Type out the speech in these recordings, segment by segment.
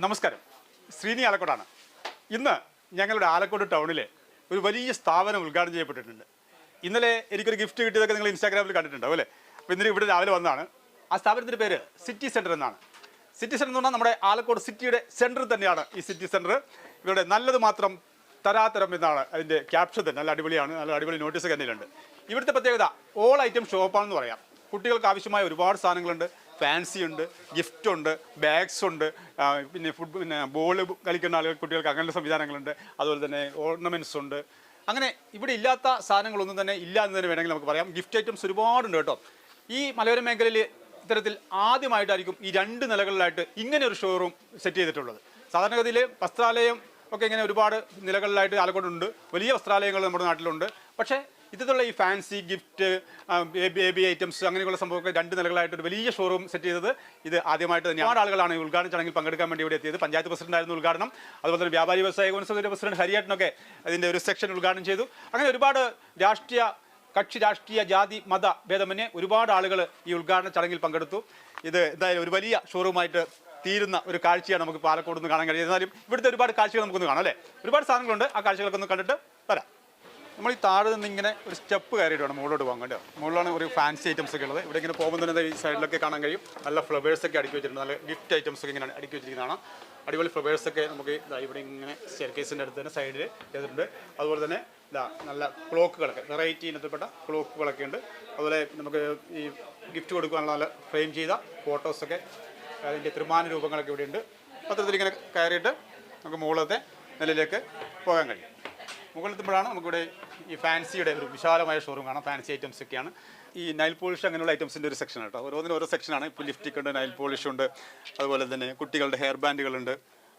നമസ്കാരം. ശ്രീനി ആലക്കോടാണ്. ഇന്ന് ഞങ്ങളുടെ ആലക്കോട് ടൗണിലെ ഒരു വലിയ സ്ഥാപനം ഉദ്ഘാടനം ചെയ്യപ്പെട്ടിട്ടുണ്ട്. ഇന്നലെ എനിക്കൊരു ഗിഫ്റ്റ് കിട്ടിയതൊക്കെ നിങ്ങൾ ഇൻസ്റ്റാഗ്രാമിൽ കണ്ടിട്ടുണ്ടാവും അല്ലേ? അപ്പോൾ ഇന്നലെ ഇവിടെ രാവിലെ വന്നതാണ് ആ സ്ഥാപനത്തിന്റെ പേര് സിറ്റി സെന്റർ എന്നാണ്. സിറ്റി സെന്റർ എന്ന് പറഞ്ഞാൽ നമ്മുടെ ആലക്കോട് സിറ്റിയുടെ സെന്റർ തന്നെയാണ് ഈ സിറ്റി സെന്റർ ഇവരുടെ നല്ലത് മാത്രം തരാതരം എന്നാണ് അതിന്റെ ക്യാപ്ഷൻ തന്നെ. നല്ല അടിപൊളിയാണ്. നല്ല അടിപൊളി നോട്ടീസ് തന്നെയുണ്ട് ഇവിടുത്തെ പ്രത്യേകത ഓൾ ഐറ്റം ഷോപ്പാണെന്ന് പറയാം. കുട്ടികൾക്ക് ആവശ്യമായ ഒരുപാട് സാധനങ്ങളുണ്ട്. ഫാൻസി ഉണ്ട് ഗിഫ്റ്റ് ഉണ്ട് ബാഗ്സ് ഉണ്ട് പിന്നെ ഫുഡ് പിന്നെ ബോൾ കളിക്കുന്ന ആളുകൾ കുട്ടികൾക്ക് അങ്ങനെയുള്ള സംവിധാനങ്ങളുണ്ട് അതുപോലെ തന്നെ ഓർണമെന്റ്സ് ഉണ്ട്. അങ്ങനെ ഇവിടെ ഇല്ലാത്ത സാധനങ്ങളൊന്നും തന്നെ ഇല്ല എന്ന് തന്നെ വേണമെങ്കിൽ നമുക്ക് പറയാം. ഗിഫ്റ്റ് ഐറ്റംസ് ഒരുപാടുണ്ട് കേട്ടോ. ഈ മലയോര മേഖലയിൽ ഇത്തരത്തിൽ ആദ്യമായിട്ടായിരിക്കും ഈ രണ്ട് നിലകളിലായിട്ട് ഇങ്ങനെ ഒരു ഷോറൂം സെറ്റ് ചെയ്തിട്ടുള്ളത്. സാധാരണഗതിയിൽ വസ്ത്രാലയം ഒക്കെ ഇങ്ങനെ ഒരുപാട് നിലകളിലായിട്ട് ആലക്കോടുണ്ട് വലിയ വസ്ത്രാലയങ്ങൾ നമ്മുടെ നാട്ടിലുണ്ട്. പക്ഷേ ഇത്തരത്തിലുള്ള ഈ ഫാൻസി ഗിഫ്റ്റ് ബേബി ഐറ്റംസ് അങ്ങനെയുള്ള സംഭവമൊക്കെ രണ്ട് നിലകളായിട്ട് ഒരു വലിയ ഷോറൂം സെറ്റ് ചെയ്തത്. ഇത് ആദ്യമായിട്ട് തന്നെ ഒരുപാട് ആളുകളാണ് ഈ ഉദ്ഘാടന ചടങ്ങിൽ പങ്കെടുക്കാൻ വേണ്ടി ഇവിടെ എത്തിയത്. പഞ്ചായത്ത് പ്രസിഡന്റ് ആയിരുന്നു ഉദ്ഘാടനം. അതുപോലെ തന്നെ വ്യാപാരി വ്യവസായ കോൺസിലിന്റെ പ്രസിഡന്റ് ഹരിയേട്ടനൊക്കെ അതിന്റെ ഒരു സെക്ഷൻ ഉദ്ഘാടനം ചെയ്തു. അങ്ങനെ ഒരുപാട് രാഷ്ട്രീയ കക്ഷി രാഷ്ട്രീയ ജാതി മത ഭേദമന്യേ ഒരുപാട് ആളുകൾ ഈ ഉദ്ഘാടന ചടങ്ങിൽ പങ്കെടുത്തു. ഇത് എന്തായാലും ഒരു വലിയ ഷോറൂമായിട്ട് തീരുന്ന ഒരു കാഴ്ചയാണ് നമുക്ക് പാലക്കോട് നിന്ന് കാണാൻ കഴിയുന്നത്. എന്നാലും ഇവിടുത്തെ ഒരുപാട് കാഴ്ചകൾ നമുക്കൊന്ന് കാണാം അല്ലേ? ഒരുപാട് സാധനങ്ങളുണ്ട്. ആ കാഴ്ചകളൊക്കെ ഒന്ന് കണ്ടിട്ട് വരാം. നമ്മൾ ഈ താഴെ നിന്ന് ഇങ്ങനെ ഒരു സ്റ്റെപ്പ് കയറിയിട്ട് വേണം മുകളിലോട്ട് പോകാൻ കേട്ടോ മുകളിലാണ് ഒരു ഫാൻസി ഐറ്റംസ് ഒക്കെ ഉള്ളത്. ഇവിടെ ഇങ്ങനെ പോകുമ്പോൾ തന്നെ ഈ സൈഡിലൊക്കെ കാണാൻ കഴിയും. നല്ല ഫ്ലവേഴ്സ് ഒക്കെ അടുക്കി വെച്ചിട്ടുണ്ട്. നല്ല ഗിഫ്റ്റ് ഐറ്റംസ് ഒക്കെ ഇങ്ങനെ അടുക്കി വെച്ചിരിക്കുന്നതാണ്. അടിപൊളി ഫ്ലവേഴ്സ് ഒക്കെ നമുക്ക് ഇവിടെ ഇങ്ങനെ സ്റ്റെയർക്കേസിന്റെ അടുത്ത് തന്നെ സൈഡിൽ ചെയ്തിട്ടുണ്ട്. അതുപോലെ തന്നെ ഇതാ നല്ല ക്ലോക്കുകളൊക്കെ വെറൈറ്റി ഇനത്തിൽപ്പെട്ട ക്ലോക്കുകളൊക്കെ ഉണ്ട്. അതുപോലെ നമുക്ക് ഈ ഗിഫ്റ്റ് കൊടുക്കാനുള്ള നല്ല ഫ്രെയിം ചെയ്ത ഫോട്ടോസൊക്കെ അതിന്റെ ത്രിമാന രൂപങ്ങളൊക്കെ ഇവിടെ ഉണ്ട്. പത്രത്തിൽ ഇങ്ങനെ കയറിയിട്ട് നമുക്ക് മുകളിലത്തെ നിലയിലേക്ക് പോകാൻ കഴിയും. മുകളിലെത്തുമ്പോഴാണ് നമുക്കിവിടെ ഈ ഫാൻസിയുടെ ഒരു വിശാലമായ ഷോറൂം കാണാം. ഫാൻസി ഐറ്റംസ് ഒക്കെയാണ്. ഈ നൈൽ പോളിഷ് അങ്ങനെയുള്ള ഐറ്റംസിന്റെ ഒരു സെക്ഷൻ കേട്ടോ. ഓരോന്നിനും ഓരോ സെക്ഷനാണ് ഇപ്പോൾ ലിഫ്റ്റിക് ഉണ്ട് നൈൽ പോളിഷ് ഉണ്ട്. അതുപോലെ തന്നെ കുട്ടികളുടെ ഹെയർ ബാൻഡുകളുണ്ട്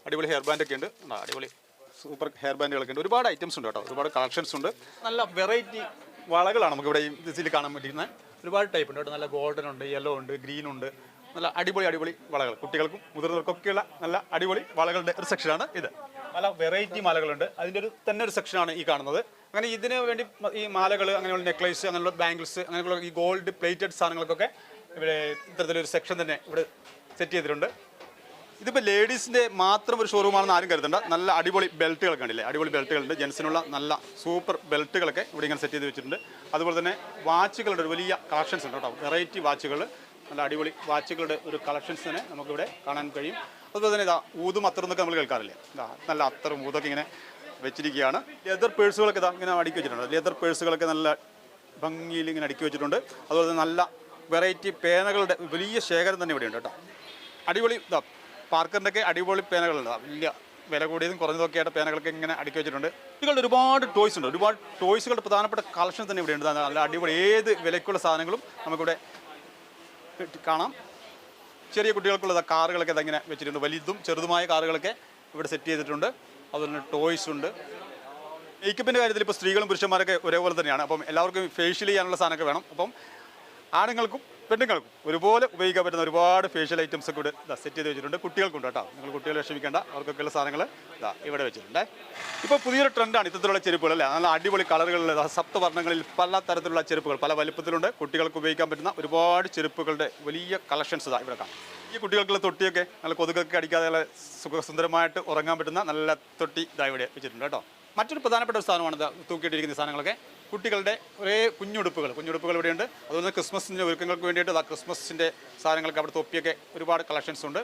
അടിപൊളി ഹെയർ ബാൻഡൊക്കെ ഉണ്ട്. അടിപൊളി. സൂപ്പർ ഹെയർ ബാൻഡുകളൊക്കെ ഉണ്ട്. ഒരുപാട് ഐറ്റംസ് ഉണ്ട് കേട്ടോ. ഒരുപാട് കളക്ഷൻസ് ഉണ്ട്. നല്ല വെറൈറ്റി വളകളാണ് നമുക്കിവിടെ ഈ ഇതിൽ കാണാൻ പറ്റുന്നത് ഒരുപാട് ടൈപ്പ് ഉണ്ട് കേട്ടോ. നല്ല ഗോൾഡൻ ഉണ്ട് യെല്ലോ ഉണ്ട് ഗ്രീൻ ഉണ്ട്. നല്ല അടിപൊളി അടിപൊളി വളകൾ. കുട്ടികൾക്കും മുതിർന്നവർക്കൊക്കെയുള്ള നല്ല അടിപൊളി വളകളുടെ ഒരു സെക്ഷനാണ് ഇത്. പല വെറൈറ്റി മാലകളുണ്ട്. അതിന്റെ ഒരു തന്നെ ഒരു സെക്ഷനാണ് ഈ കാണുന്നത്. അങ്ങനെ ഇതിന് വേണ്ടി ഈ മാലകൾ അങ്ങനെയുള്ള നെക്ലേസ് അങ്ങനെയുള്ള ബാംഗിൾസ് അങ്ങനെയുള്ള ഈ ഗോൾഡ് പ്ലേറ്റഡ് സാധനങ്ങൾക്കൊക്കെ ഇവിടെ ഇത്തരത്തിലൊരു സെക്ഷൻ തന്നെ ഇവിടെ സെറ്റ് ചെയ്തിട്ടുണ്ട്. ഇതിപ്പോൾ ലേഡീസിന്റെ മാത്രം ഒരു ഷോറൂമാണെന്ന് ആരും കരുതണ്ട. നല്ല അടിപൊളി ബെൽറ്റുകൾ കണ്ടില്ലേ? അടിപൊളി ബെൽറ്റുകളുണ്ട് ജെൻസിനുള്ള നല്ല സൂപ്പർ ബെൽറ്റുകളൊക്കെ ഇവിടെ ഇങ്ങനെ സെറ്റ് ചെയ്ത് വെച്ചിട്ടുണ്ട്. അതുപോലെ തന്നെ വാച്ചുകളുടെ ഒരു വലിയ കളക്ഷൻസ് ഉണ്ട് കേട്ടോ. വെറൈറ്റി വാച്ചുകൾ നല്ല അടിപൊളി വാച്ചുകളുടെ ഒരു കളക്ഷൻസ് തന്നെ നമുക്കിവിടെ കാണാൻ കഴിയും. അതുപോലെ തന്നെ ഇതാ ഊതും അത്തറും എന്നൊക്കെ നമ്മൾ കേൾക്കാറില്ലേ? ഇതാ നല്ല അത്തറും ഊതൊക്കെ ഇങ്ങനെ വെച്ചിരിക്കുകയാണ്. ലെതർ പേഴ്സുകളൊക്കെ ഇതാ ഇങ്ങനെ അടുക്കി വെച്ചിട്ടുണ്ട്. ലെതർ പേഴ്സുകളൊക്കെ നല്ല ഭംഗിയിൽ ഇങ്ങനെ അടുക്കി വെച്ചിട്ടുണ്ട്. അതുപോലെ തന്നെ നല്ല വെറൈറ്റി പേനകളുടെ വലിയ ശേഖരം തന്നെ ഇവിടെയുണ്ട് കേട്ടോ. അടിപൊളി ഇതാ പാർക്കറിന്റെ ഒക്കെ അടിപൊളി പേനകളുണ്ട്. വലിയ വില കൂടിയതും കുറഞ്ഞതൊക്കെ ആയിട്ട് പേനകളൊക്കെ ഇങ്ങനെ അടുക്കി വെച്ചിട്ടുണ്ട്. കുട്ടികളുടെ ഒരുപാട് ടോയ്സ് ഉണ്ട്. ഒരുപാട് ടോയ്സുകളുടെ പ്രധാനപ്പെട്ട കളക്ഷൻ തന്നെ ഇവിടെയുണ്ട്. നല്ല അടിപൊളി. ഏത് വിലയ്ക്കുള്ള സാധനങ്ങളും നമുക്കിവിടെ കാണാം. ചെറിയ കുട്ടികൾക്കുള്ള കാറുകളൊക്കെ ഇതങ്ങനെ വെച്ചിട്ടുണ്ട് വലുതും ചെറുതുമായ കാറുകളൊക്കെ ഇവിടെ സെറ്റ് ചെയ്തിട്ടുണ്ട്. അതുപോലെ തന്നെ ടോയ്സ് ഉണ്ട്. മേക്കപ്പിന്റെ കാര്യത്തിൽ ഇപ്പോൾ സ്ത്രീകളും പുരുഷന്മാരൊക്കെ ഒരേപോലെ തന്നെയാണ്. അപ്പം എല്ലാവർക്കും ഫേഷ്യൽ ചെയ്യാനുള്ള സാധനമൊക്കെ വേണം. അപ്പം ആണുങ്ങൾക്കും പെണ്ണുങ്ങൾക്കും ഒരുപോലെ ഉപയോഗിക്കാൻ പറ്റുന്ന ഒരുപാട് ഫേഷ്യൽ ഐറ്റംസ് ഒക്കെ ഇവിടെ സെറ്റ് ചെയ്ത് വെച്ചിട്ടുണ്ട്. കുട്ടികൾക്കുണ്ട് കേട്ടോ. നിങ്ങൾ കുട്ടികളെ വിഷമിക്കേണ്ട. അവർക്കൊക്കെയുള്ള സാധനങ്ങൾ ഇതാ ഇവിടെ വെച്ചിട്ടുണ്ട്. ഇപ്പോൾ പുതിയൊരു ട്രെൻഡാണ് ഇത്തരത്തിലുള്ള ചെരുപ്പുകൾ അല്ലേ? നല്ല അടിപൊളി കളറുകളിൽ സപ്തവർണങ്ങളിൽ പല തരത്തിലുള്ള ചെരുപ്പുകൾ പല വലുപ്പത്തിലുണ്ട്. കുട്ടികൾക്ക് ഉപയോഗിക്കാൻ പറ്റുന്ന ഒരുപാട് ചെരുപ്പുകളുടെ വലിയ കളക്ഷൻസ് ഇതാ ഇവിടെ കാണാം. ഈ കുട്ടികൾക്കുള്ള തൊട്ടിയൊക്കെ നല്ല കൊതുകൊക്കെ അടിക്കാതെ സുഖസുന്ദരമായിട്ട് ഉറങ്ങാൻ പറ്റുന്ന നല്ല തൊട്ടി ഇതാ ഇവിടെ വെച്ചിട്ടുണ്ട് കേട്ടോ. മറ്റൊരു പ്രധാനപ്പെട്ട ഒരു സാധനമാണ് തൂക്കിയിട്ടിരിക്കുന്ന സാധനങ്ങളൊക്കെ. കുട്ടികളുടെ ഒരേ കുഞ്ഞുടുപ്പുകൾ കുഞ്ഞുടുപ്പുകൾ ഇവിടെയുണ്ട്. അതുപോലെ ക്രിസ്മസിന്റെ ഒരുക്കങ്ങൾക്ക് വേണ്ടിയിട്ട് ആ ക്രിസ്മസിന്റെ സാധനങ്ങൾക്ക് അവിടെ തൊപ്പിയൊക്കെ ഒരുപാട് കളക്ഷൻസ് ഉണ്ട്.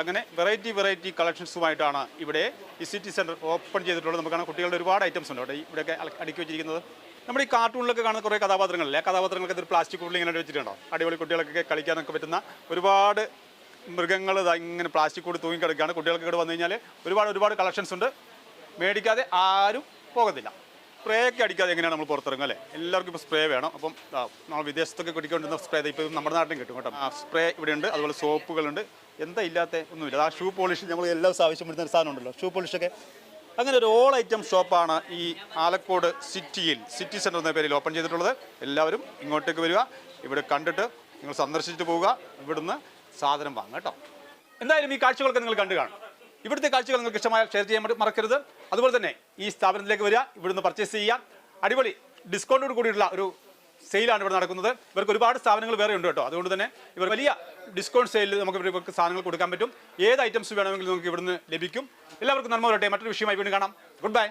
അങ്ങനെ വെറൈറ്റി വെറൈറ്റി കളക്ഷൻസുമായിട്ടാണ് ഇവിടെ ഈ സിറ്റി സെന്റർ ഓപ്പൺ ചെയ്തിട്ടുള്ളത്. നമുക്ക് കാണാം കുട്ടികളുടെ ഒരുപാട് ഐറ്റംസ് ഉണ്ട്. അവിടെ ഇവിടെയൊക്കെ അടുക്കി വെച്ചിരിക്കുന്നത്. നമ്മുടെ ഈ കാർട്ടൂണിലൊക്കെ കാണുന്ന കുറേ കഥാപാത്രങ്ങളില്ലേ? ആ കഥാപാത്രങ്ങളൊക്കെ ഒരു പ്ലാസ്റ്റിക് ഉള്ളിൽ ഇങ്ങനെ വെച്ചിട്ടുണ്ടോ? അടിപൊളി കുട്ടികൾക്കൊക്കെ കളിക്കാനൊക്കെ പറ്റുന്ന ഒരുപാട് മൃഗങ്ങൾ ഇങ്ങനെ പ്ലാസ്റ്റിക് കൂടി തൂങ്ങിക്കിടക്കുകയാണ്. കുട്ടികൾക്ക് ഇവിടെ വന്നു കഴിഞ്ഞാൽ ഒരുപാട് ഒരുപാട് കളക്ഷൻസ് ഉണ്ട്. മേടിക്കാതെ ആരും പോകത്തില്ല. സ്പ്രേ ഒക്കെ അടിക്കാതെ എങ്ങനെയാണ് നമ്മൾ പുറത്തിറങ്ങുക അല്ലേ? എല്ലാവർക്കും ഇപ്പോൾ സ്പ്രേ വേണം. അപ്പം നമ്മൾ വിദേശത്തൊക്കെ കുടിക്കൊണ്ടിരുന്ന സ്പ്രേ ഇപ്പോൾ നമ്മുടെ നാട്ടിലും കിട്ടും കേട്ടോ. ആ സ്പ്രേ ഇവിടെ ഉണ്ട് അതുപോലെ സോപ്പുകളുണ്ട്. എന്താ ഇല്ലാത്ത ഒന്നുമില്ല. ആ ഷൂ പോളിഷ് നമ്മൾ എല്ലാ ദിവസം ആവശ്യം വരുന്ന ഒരു സാധനം ഉണ്ടല്ലോ ഷൂ പോളിഷൊക്കെ അങ്ങനെ ഒരു ഓൾ ഐറ്റം ഷോപ്പാണ് ഈ ആലക്കോട് സിറ്റിയിൽ സിറ്റി സെന്റർ എന്ന പേരിൽ ഓപ്പൺ ചെയ്തിട്ടുള്ളത്. എല്ലാവരും ഇങ്ങോട്ടേക്ക് വരിക. ഇവിടെ കണ്ടിട്ട് നിങ്ങൾ സന്ദർശിച്ചിട്ട് പോവുക. ഇവിടുന്ന് സാധനം വാങ്ങുക കേട്ടോ. എന്തായാലും ഈ കാഴ്ചകളൊക്കെ നിങ്ങൾ കണ്ടു കാണും. ഇവിടുത്തെ കാഴ്ചകൾ നിങ്ങൾക്ക് ഇഷ്ടമായാൽ ഷെയർ ചെയ്യാൻ മറക്കരുത്. അതുപോലെ തന്നെ ഈ സ്ഥാപനത്തിലേക്ക് വരിക ഇവിടുന്ന് പർച്ചേസ് ചെയ്യുക. അടിപൊളി ഡിസ്കൗണ്ടോട് കൂടിയിട്ടുള്ള ഒരു സെയിലാണ് ഇവിടെ നടക്കുന്നത്. ഇവർക്ക് ഒരുപാട് സ്ഥാപനങ്ങൾ വേറെ ഉണ്ട് കേട്ടോ. അതുകൊണ്ട് തന്നെ ഇവർ വലിയ ഡിസ്കൗണ്ട് സെയിലിൽ നമുക്ക് ഇവർക്ക് സാധനങ്ങൾ കൊടുക്കാൻ പറ്റും. ഏത് ഐറ്റംസ് വേണമെങ്കിലും നമുക്ക് ഇവിടുന്ന് ലഭിക്കും. എല്ലാവർക്കും നന്മ വരട്ടെ. മറ്റൊരു വിഷയമായി വീണ്ടും കാണാം. Good bye